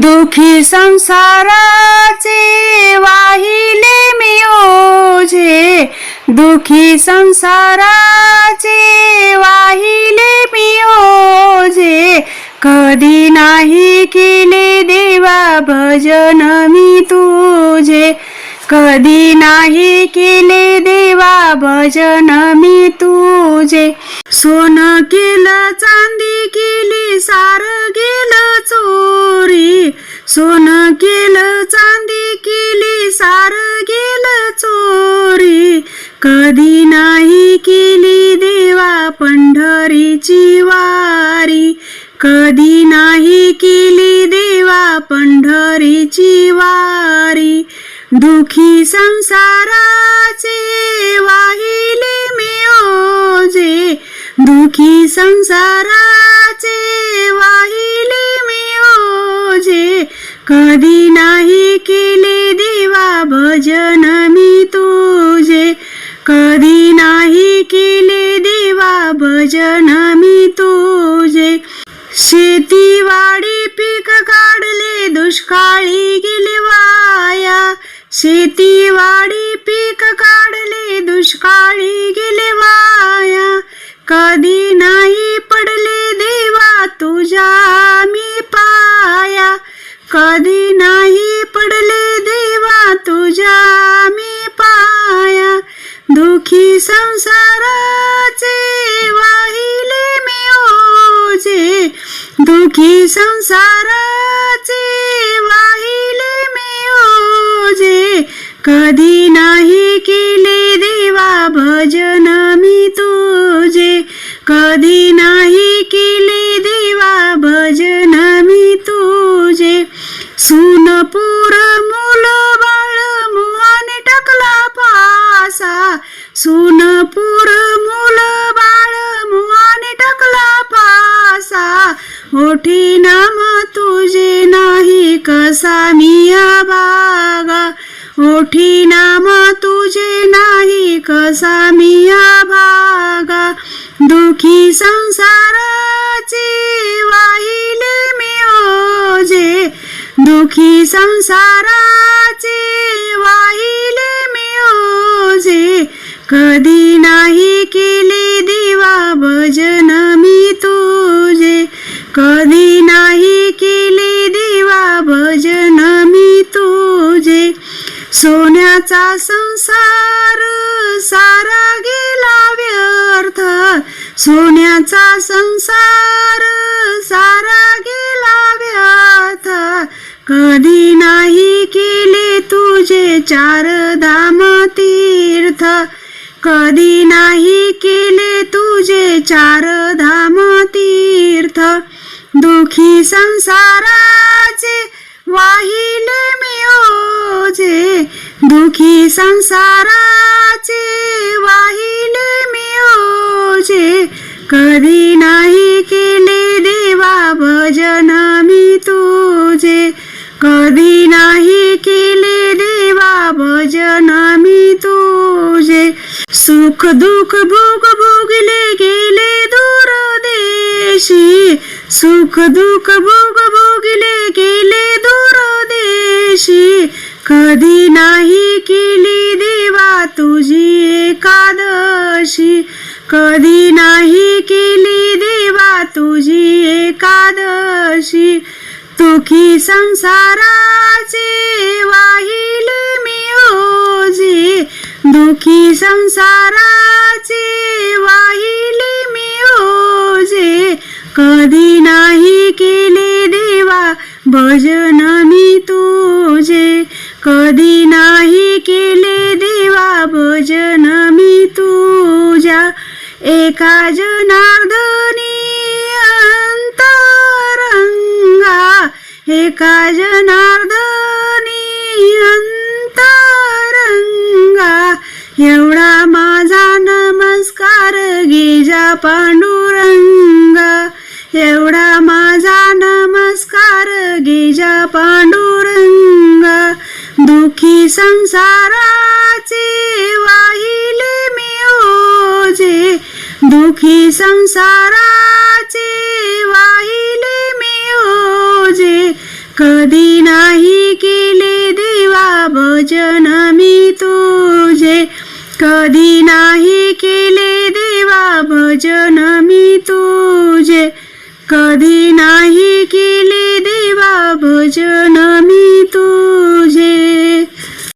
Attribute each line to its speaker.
Speaker 1: दुखी संसाराचे वाहिले मी ओझे. दुखी संसाराचे वाहिले मी ओझे. कधी नाही केले देवा भजन मी तुझे. कधी नाही केले देवा भजन मी तुझे. सोन केलं चांदी केली सार गेलं चो सोन केलं चांदी केली सार गेलं चोरी. कधी नाही केली देवा पंढरीची वारी. कधी नाही केली देवा पंढरीची वारी. दुखी संसाराचे वाहिले मी ओजे दुखी संसारा कधी नाही केले देवा भजन मी तुझे. कधी नाही केले देवा भजन मी तुझे. शेतीवाडी पीक काढले दुष्काळी गेले वाया. शेतीवाडी पीक काढले दुष्काळी गेले वाया. कधी नाही पडले देवा तुझ्या मी पा दुखी संसाराचे वाहिले मी ओझे. कधी नाही केले देवा भजन. कोठी नाम तुझे नाही कसा मिया बागा? ओठी नाम तुझे नाही कसा मिया भागा दुखी संसाराचे वाहिले मी ओझे. दुखी संसाराचे वाहिले मी ओझे. कधी नाही की कधी नाही केले देवा भजन मी तुझे. सोन्याचा संसार सारा गेला व्यर्थ. सोन्याचा संसार सारा गेला व्यर्थ. कधी नाही केले तुझे चार धाम तीर्थ. कधी नाही केले तुझे चार धाम तीर्थ. दुखी संसाराचे वाहिले मी ओझे. दुखी संसाराचे वाहिले मी ओझे. कधी नाही केले देवा भजन मी तुझे. कधी नाही केले देवा भजन मी तुझे. सुख दुःख भोग भोगले सुख दुःख भोग भोगले गेले दूर देशी कधी नाही केली देवा तुझी एकादशी. कधी नाही केली देवा तुझी एकादशी. तुखी संसाराचे वाहिले मी ओझे. दुखी संसाराचे वाहिले भजन मी तुझे कधी नाही केले देवा भजन मी तुझ्या. एका जनार्दनी अंतरंगा एका जनार्दनी अंतरंगा. एवढा माझा नमस्कार गिजा पांडुरंगा. एवढा संसाराचे वाहिले मी ओझे. दुखी संसाराचे वाहिले मी ओझे. कधी नाही केले देवा भजन मी तुझे. कधी नाही केले देवा भजन मी तुझे. कधी नाही